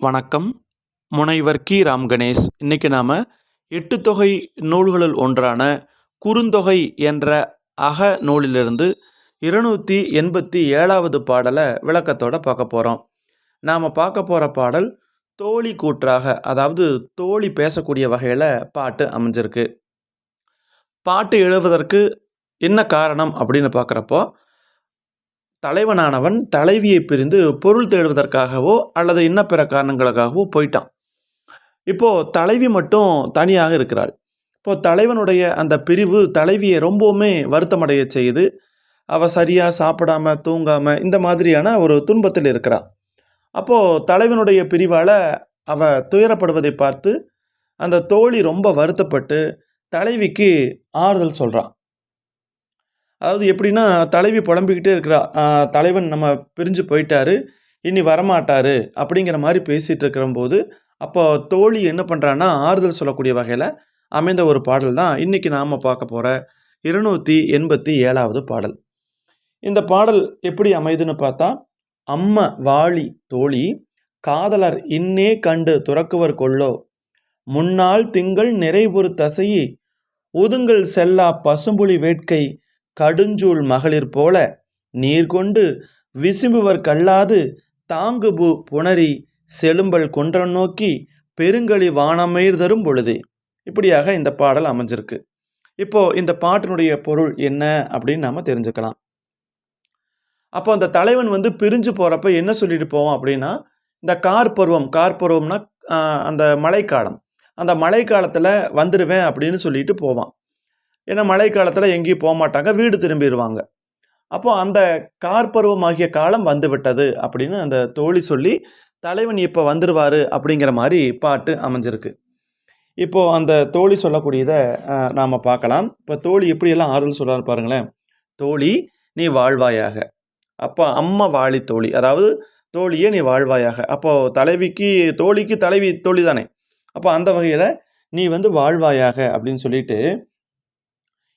வணக்கம். முனைவர் கி. ராம் கணேஷ். இன்றைக்கி நாம் எட்டு தொகை நூல்களுள் ஒன்றான குறுந்தொகை என்ற அக நூலிலிருந்து இருநூற்றி எண்பத்தி ஏழாவது பாடலை விளக்கத்தோட பார்க்க போகிறோம் நாம் பார்க்க போகிற பாடல் தோழி கூற்றாக அதாவது தோழி பேசக்கூடிய வகையில் பாட்டு அமைஞ்சிருக்கு. பாட்டு எழுவதற்கு என்ன காரணம் அப்படின்னு பார்க்குறப்போ தலைவனானவன் தலைவியை பிரிந்து பொருள் தேடுவதற்காகவோ அல்லது இன்ன பிற காரணங்களுக்காகவோ போயிட்டான். இப்போது தலைவி மட்டும் தனியாக இருக்கிறாள். இப்போது தலைவனுடைய அந்த பிரிவு தலைவியை ரொம்பவுமே வருத்தமடைய செய்யுது அவள் சரியாக சாப்பிடாம தூங்காமல் இந்த மாதிரியான ஒரு துன்பத்தில் இருக்கிறாள். அப்போது தலைவனுடைய பிரிவால் அவள் துயரப்படுவதை பார்த்து அந்த தோழி ரொம்ப வருத்தப்பட்டு தலைவிக்கு ஆறுதல் சொல்கிறான் அதாவது எப்படின்னா தலைவி புலம்பிக்கிட்டே இருக்கிறா. தலைவன் நம்ம பிரிஞ்சு போயிட்டாரு. இனி வரமாட்டார் அப்படிங்கிற மாதிரி பேசிகிட்டு இருக்கிறம்போது அப்போ தோழி என்ன பண்ணுறான்னா ஆறுதல் சொல்லக்கூடிய வகையில் அமைந்த ஒரு பாடல் தான் இன்றைக்கி நாம் பார்க்க போகிற இருநூற்றி எண்பத்தி ஏழாவது பாடல். இந்த பாடல் எப்படி அமைதுன்னு பார்த்தா அம்ம வாளி தோழி காதலர் இன்னே கண்டு துறக்குவர் கொள்ளோ முன்னாள் திங்கள் நிறைவுறு தசையி ஒதுங்கள் செல்லா பசும்புலி வேட்கை கடுஞ்சூழ் மகளிர் போல நீர் கொண்டு விசும்புவர் கல்லாது தாங்குபு புணரி செழும்பல் குன்றம் நோக்கி பெருங்கழி வானமயிர் தரும் பொழுதே. இப்படியாக இந்த பாடல் அமைஞ்சிருக்கு. இப்போ இந்த பாட்டினுடைய பொருள் என்ன அப்படின்னு நாம் தெரிஞ்சுக்கலாம். அப்போ அந்த தலைவன் வந்து பிரிஞ்சு போகிறப்ப என்ன சொல்லிட்டு போவோம் அப்படின்னா இந்த கார் பருவம் கார் பருவம்னா அந்த மழைக்காலம். அந்த மழைக்காலத்தில் வந்துடுவேன் அப்படின்னு சொல்லிட்டு போவான். ஏன்னா மழைக்காலத்தில் எங்கேயும் போக மாட்டாங்க வீடு திரும்பிடுவாங்க அப்போ அந்த கார் பருவம் ஆகிய காலம் வந்து விட்டது அப்படின்னு அந்த தோழி சொல்லி தலைவன் இப்போ வந்துடுவார் அப்படிங்கிற மாதிரி பாட்டு அமைஞ்சிருக்கு. இப்போது அந்த தோழி சொல்லக்கூடியதை நாம் பார்க்கலாம். இப்போ தோழி எப்படியெல்லாம் ஆறுதல் சொல்கிறார் பாருங்களேன். தோழி நீ வாழ்வாயாக. அப்போ அம்மா வாழி தோழி அதாவது தோழியே நீ வாழ்வாயாக. அப்போது தலைவிக்கு தோழிக்கு தலைவி தோழி தானே அப்போ அந்த வகையில் நீ வந்து வாழ்வாயாக அப்படின்னு சொல்லிட்டு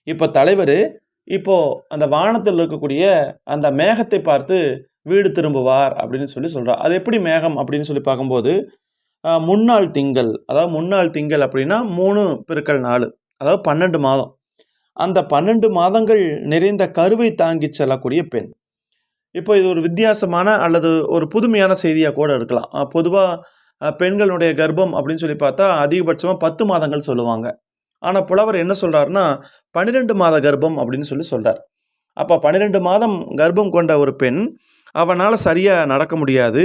இப்போ தலைவர் இப்போது அந்த வானத்தில் இருக்கக்கூடிய அந்த மேகத்தை பார்த்து வீடு திரும்புவார் அப்படின்னு சொல்லி சொல்கிறார் அது எப்படி மேகம் அப்படின்னு சொல்லி பார்க்கும்போது முன்னாள் திங்கள் அதாவது முன்னாள் திங்கள் அப்படின்னா மூணு பெருக்கல் நாலு அதாவது பன்னெண்டு மாதம். அந்த பன்னெண்டு மாதங்கள் நிறைந்த கருவை தாங்கி செல்லக்கூடிய பெண். இப்போ இது ஒரு வித்தியாசமான அல்லது ஒரு புதுமையான செய்தியாக கூட இருக்கலாம். பொதுவாக பெண்களுடைய கர்ப்பம் அப்படின்னு சொல்லி பார்த்தா அதிகபட்சமாக பத்து மாதங்கள் சொல்லுவாங்க. ஆனால் புலவர் என்ன சொல்கிறாருன்னா பன்னிரெண்டு மாத கர்ப்பம் அப்படின்னு சொல்லி சொல்கிறார் அப்போ பன்னிரெண்டு மாதம் கர்ப்பம் கொண்ட ஒரு பெண் அவனால் சரியாக நடக்க முடியாது.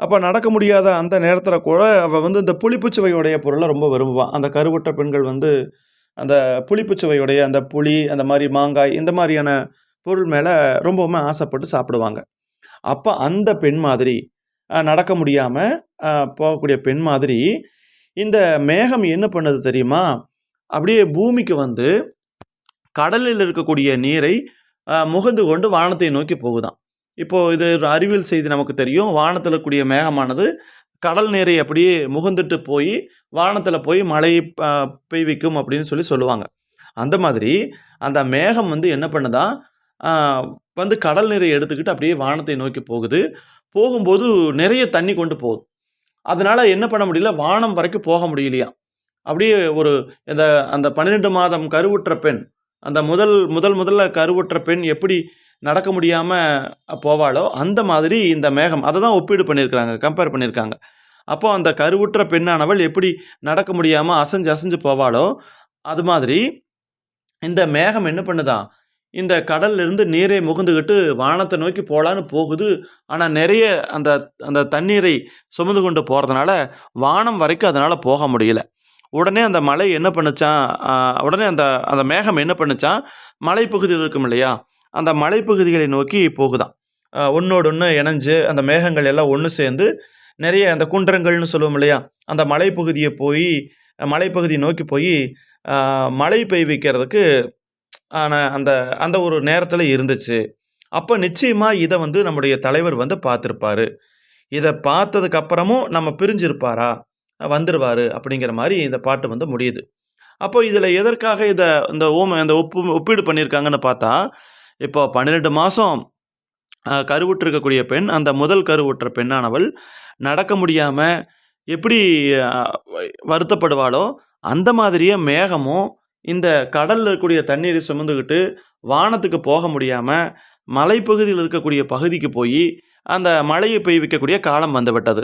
அப்போ நடக்க முடியாத அந்த நேரத்தில் கூட அவள் வந்து இந்த புளிப்புச்சுவையுடைய பொருளை ரொம்ப விரும்புவான் அந்த கருவுற்ற பெண்கள் வந்து அந்த புளிப்புச்சுவையுடைய அந்த புளி அந்த மாதிரி மாங்காய் இந்த மாதிரியான பொருள் மேலே ரொம்பவுமே ஆசைப்பட்டு சாப்பிடுவாங்க. அப்போ அந்த பெண் மாதிரி நடக்க முடியாமல் போகக்கூடிய பெண் மாதிரி இந்த மேகம் என்ன பண்ணுது தெரியுமா? அப்படியே பூமிக்கு வந்து கடலில் இருக்கக்கூடிய நீரை முகந்து கொண்டு வானத்தை நோக்கி போகுதான் இப்போ இது ஒரு அறிவியல் செய்தி நமக்கு தெரியும். வானத்தில் இருக்கக்கூடிய மேகமானது கடல் நீரை அப்படியே முகந்துட்டு போய் வானத்தில் போய் மழை பெய்விக்கும் அப்படின்னு சொல்லி சொல்லுவாங்க. அந்த மாதிரி அந்த மேகம் வந்து என்ன பண்ணுதா? வந்து கடல் நீரை எடுத்துக்கிட்டு அப்படியே வானத்தை நோக்கி போகுது. போகும்போது நிறைய தண்ணி கொண்டு போகுது. அதனால் என்ன பண்ண முடியல? வானம் வரைக்கும் போக முடியலையா அப்படியே ஒரு இந்த அந்த பன்னிரெண்டு மாதம் கருவுற்ற பெண் அந்த முதல் முதல் முதல்ல கருவுற்ற பெண் எப்படி நடக்க முடியாமல் போவாளோ அந்த மாதிரி இந்த மேகம் அதை தான் ஒப்பீடு பண்ணியிருக்கிறாங்க கம்பேர் பண்ணியிருக்காங்க. அப்போது அந்த கருவுற்ற பெண்ணானவள் எப்படி நடக்க முடியாமல் அசைஞ்சு அசைஞ்சு போவாளோ அது மாதிரி இந்த மேகம் என்ன பண்ணுதான் இந்த கடல்லிருந்து நீரை முகந்துக்கிட்டு வானத்தை நோக்கி போகலான்னு போகுது. ஆனால் நிறைய அந்த அந்த தண்ணீரை சுமந்து கொண்டு போகிறதுனால வானம் வரைக்கும் அதனால் போக முடியல. உடனே அந்த மலை என்ன பண்ணுச்சான் உடனே அந்த அந்த மேகம் என்ன பண்ணுச்சான் மலைப்பகுதியில் இருக்கும் இல்லையா? அந்த மலைப்பகுதிகளை நோக்கி போகுதான் ஒன்றோடு ஒன்று இணைஞ்சு அந்த மேகங்கள் எல்லாம் ஒன்று சேர்ந்து நிறைய அந்த குன்றங்கள்னு சொல்லுவோம் இல்லையா? அந்த மலைப்பகுதியை போய் மலைப்பகுதியை நோக்கி போய் மழை பெய்விக்கிறதுக்கு ஆனால் அந்த அந்த ஒரு நேரத்தில் இருந்துச்சு. அப்போ நிச்சயமாக இதை வந்து நம்முடைய தலைவர் வந்து பார்த்துருப்பாரு. இதை பார்த்ததுக்கு அப்புறமும் நம்ம பிரிஞ்சிருப்பாரா? வந்துடுவார் அப்படிங்கிற மாதிரி இந்த பாட்டு வந்து முடியுது. அப்போ இதில் எதற்காக இதை இந்த ஓம இந்த ஒப்பு ஒப்பீடு பண்ணியிருக்காங்கன்னு பார்த்தா இப்போ பன்னிரெண்டு மாதம் கருவுற்றிருக்கக்கூடிய பெண் அந்த முதல் கருவுற்ற பெண்ணானவள் நடக்க முடியாமல் எப்படி வருத்தப்படுவாளோ அந்த மாதிரியே மேகமும் இந்த கடலில் இருக்கக்கூடிய தண்ணீரை சுமந்துக்கிட்டு வானத்துக்கு போக முடியாமல் மலைப்பகுதியில் இருக்கக்கூடிய பகுதிக்கு போய் அந்த மழையை பெய்விக்கக்கூடிய காலம் வந்துவிட்டது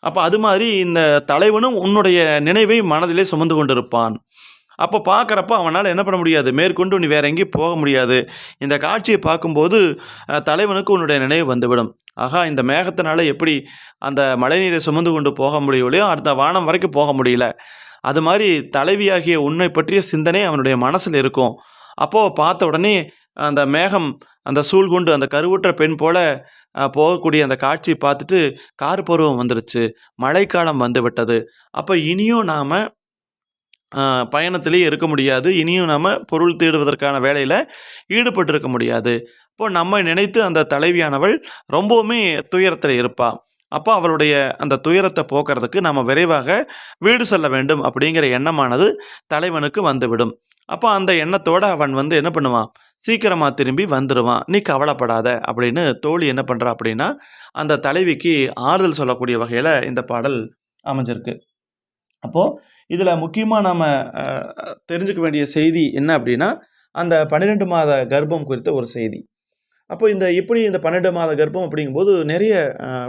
அப்போ அது மாதிரி இந்த தலைவனும் உன்னுடைய நினைவை மனதிலே சுமந்து கொண்டிருப்பான். அப்போ பார்க்குறப்ப அவனால் என்ன பண்ண முடியாது? மேற்கொண்டு நீ வேற எங்கேயும் போக முடியாது. இந்த காட்சியை பார்க்கும்போது தலைவனுக்கு உன்னுடைய நினைவு வந்துவிடும். ஆகா இந்த மேகத்தினால எப்படி அந்த மழைநீரை சுமந்து கொண்டு போக முடியலையோ அடுத்த வானம் வரைக்கும் போக முடியல. அது மாதிரி தலைவியாகிய உன்னை பற்றிய சிந்தனை அவனுடைய மனசில் இருக்கும். அப்போது பார்த்த உடனே அந்த மேகம் அந்த சூழ்கொண்டு அந்த கருவுற்ற பெண் போல போகக்கூடிய அந்த காட்சி பார்த்துட்டு கார் பருவம் வந்துருச்சு. மழைக்காலம் வந்து விட்டது. அப்போ இனியும் நாம் பயணத்திலே இருக்க முடியாது. இனியும் நாம் பொருள் தேடுவதற்கான வேலையில் ஈடுபட்டிருக்க முடியாது. இப்போது நம்ம நினைத்து அந்த தலைவியானவள் ரொம்பவுமே துயரத்தில் இருப்பாள் அப்போ அவளுடைய அந்த துயரத்தை போக்குறதுக்கு நம்ம விரைவாக வீடு செல்ல வேண்டும் அப்படிங்கிற எண்ணமானது தலைவனுக்கு வந்துவிடும். அப்போ அந்த எண்ணத்தோடு அவன் வந்து என்ன பண்ணுவான்? சீக்கிரமாக திரும்பி வந்துடுவான் நீ கவலைப்படாத அப்படின்னு தோழி என்ன பண்ணுறா அப்படின்னா அந்த தலைவிக்கு ஆறுதல் சொல்லக்கூடிய வகையில் இந்த பாடல் அமைஞ்சிருக்கு. அப்போது இதில் முக்கியமாக நாம் தெரிஞ்சுக்க வேண்டிய செய்தி என்ன அப்படின்னா அந்த பன்னிரெண்டு மாத கர்ப்பம் குறித்த ஒரு செய்தி. அப்போ இந்த எப்படி இந்த பன்னெண்டு மாத கர்ப்பம் அப்படிங்கும்போது நிறைய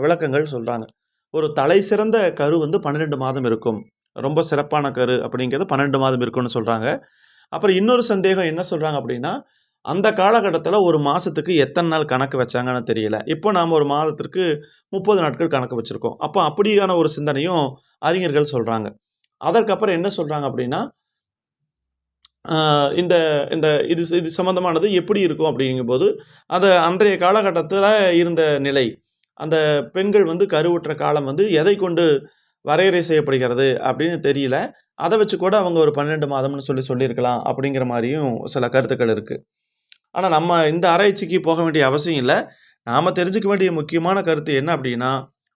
விளக்கங்கள் சொல்கிறாங்க ஒரு தலை சிறந்த கரு வந்து பன்னிரெண்டு மாதம் இருக்கும். ரொம்ப சிறப்பான கரு அப்படிங்கிறது பன்னெண்டு மாதம் இருக்கும்னு சொல்கிறாங்க அப்புறம் இன்னொரு சந்தேகம் என்ன சொல்கிறாங்க அப்படின்னா அந்த காலகட்டத்தில் ஒரு மாதத்துக்கு எத்தனை நாள் கணக்கு வச்சாங்கன்னு தெரியல. இப்போ நாம் ஒரு மாதத்திற்கு முப்பது நாட்கள் கணக்கு வச்சுருக்கோம். அப்போ அப்படியான ஒரு சிந்தனையும் அறிஞர்கள் சொல்கிறாங்க அதற்கப்புறம் என்ன சொல்கிறாங்க அப்படின்னா இந்த இந்த இது இது சம்மந்தமானது எப்படி இருக்கும் அப்படிங்கும்போது அது அன்றைய காலகட்டத்தில் இருந்த நிலை அந்த பெண்கள் வந்து கருவுற்ற காலம் வந்து எதை கொண்டு வரையறை செய்யப்படுகிறது அப்படின்னு தெரியல. அதை வச்சு கூட அவங்க ஒரு பன்னெண்டு மாதம்னு சொல்லி சொல்லியிருக்கலாம் அப்படிங்கிற மாதிரியும் சில கருத்துக்கள் இருக்குது ஆனால் நம்ம இந்த ஆராய்ச்சிக்கு போக வேண்டிய அவசியம் இல்லை. நாம் தெரிஞ்சுக்க வேண்டிய முக்கியமான கருத்து என்ன அப்படின்னா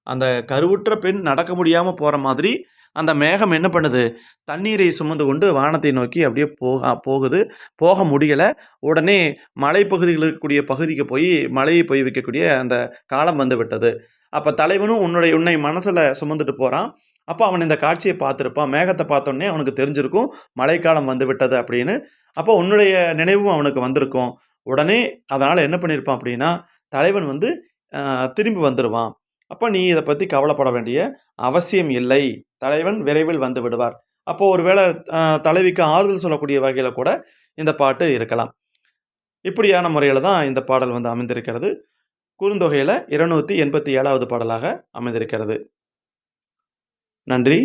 அந்த கருவுற்ற பெண் நடக்க முடியாமல் போகிற மாதிரி அந்த மேகம் என்ன பண்ணுது? தண்ணீரை சுமந்து கொண்டு வானத்தை நோக்கி அப்படியே போக போகுது. போக முடியலை. உடனே மலைப்பகுதியில் இருக்கக்கூடிய பகுதிக்கு போய் மழையை போய் வைக்கக்கூடிய அந்த காலம் வந்து விட்டது. அப்போ தலைவனும் உன்னுடைய உன்னை மனசில் சுமந்துட்டு போகிறான் அப்போ அவன் இந்த காட்சியை பார்த்துருப்பான். மேகத்தை பார்த்தோன்னே அவனுக்கு தெரிஞ்சிருக்கும் மழைக்காலம் வந்து விட்டது அப்படின்னு. அப்போ உன்னுடைய நினைவும் அவனுக்கு வந்திருக்கும். உடனே அதனால் என்ன பண்ணியிருப்பான் அப்படின்னா தலைவன் வந்து திரும்பி வந்துடுவான் அப்போ நீ இதை பற்றி கவலைப்பட வேண்டிய அவசியம் இல்லை. தலைவன் விரைவில் வந்து விடுவார். அப்போ ஒருவேளை தலைவிக்கு ஆறுதல் சொல்லக்கூடிய வகையில் கூட இந்த பாட்டு இருக்கலாம். இப்படியான முறையில் தான் இந்த பாடல் வந்து அமைந்திருக்கிறது. குறுந்தொகையில் இருநூற்றி எண்பத்தி ஏழாவது பாடலாக அமைந்திருக்கிறது. நன்றி.